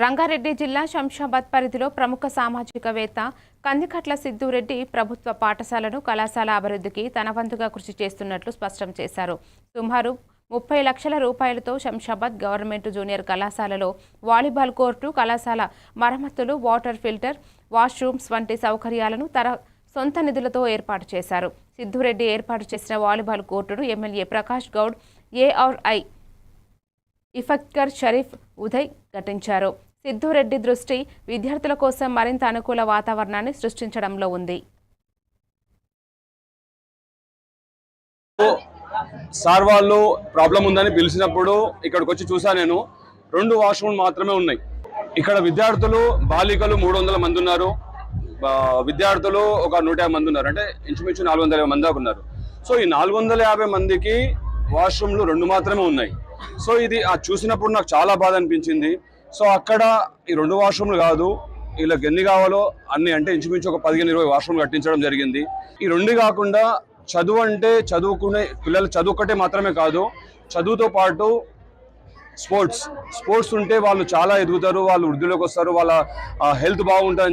రంగారెడ్డి జిల్లా శంషాబాద్ పరిధిలో ప్రముఖ సామాజికవేత్త కందికట్ల సిద్ధూరెడ్డి ప్రభుత్వ పాఠశాలను కళాశాల అభివృద్ధికి తన వంతుగా కృషి చేస్తున్నట్లు స్పష్టం చేశారు. సుమారు ముప్పై లక్షల రూపాయలతో శంషాబాద్ గవర్నమెంట్ జూనియర్ కళాశాలలో వాలీబాల్ కోర్టు కళాశాల మరమ్మతులు వాటర్ ఫిల్టర్ వాష్రూమ్స్ వంటి సౌకర్యాలను తర సొంత నిధులతో ఏర్పాటు చేశారు. సిద్ధురెడ్డి ఏర్పాటు చేసిన వాలీబాల్ కోర్టును ఎమ్మెల్యే ప్రకాష్ గౌడ్ ఏఆర్ఐ ఇఫక్కర్ షరీఫ్ ఉదయ్ ఘటించారు. సిద్ధురెడ్డి దృష్టి విద్యార్థుల కోసం మరింత అనుకూల వాతావరణాన్ని సృష్టించడంలో ఉంది. సార్ వాళ్ళు ప్రాబ్లం ఉందని పిలిచినప్పుడు ఇక్కడికి వచ్చి చూసా నేను. రెండు వాష్రూమ్ మాత్రమే ఉన్నాయి. ఇక్కడ విద్యార్థులు బాలికలు మూడు వందల మంది ఉన్నారు. విద్యార్థులు ఒక నూట యాభై మంది ఉన్నారు. అంటే ఇంచుమించు నాలుగు వందల యాభై మంది దాకా ఉన్నారు. సో ఈ నాలుగు వందల యాభై మందికి వాష్రూమ్లు రెండు మాత్రమే ఉన్నాయి. సో ఇది ఆ చూసినప్పుడు నాకు చాలా బాధ అనిపించింది. సో అక్కడ ఈ రెండు వాష్రూమ్లు కాదు వీళ్ళకి ఎన్ని కావాలో అన్ని అంటే ఇంచుమించు ఒక పదిహేను ఇరవై వాష్రూమ్ కట్టించడం జరిగింది. ఈ రెండు కాకుండా చదువు అంటే చదువుకునే పిల్లలు చదువు ఒక్కటే మాత్రమే కాదు చదువుతో పాటు స్పోర్ట్స్. స్పోర్ట్స్ ఉంటే వాళ్ళు చాలా ఎదుగుతారు వాళ్ళు వృద్ధిలోకి వస్తారు వాళ్ళ హెల్త్ బాగుంటుంది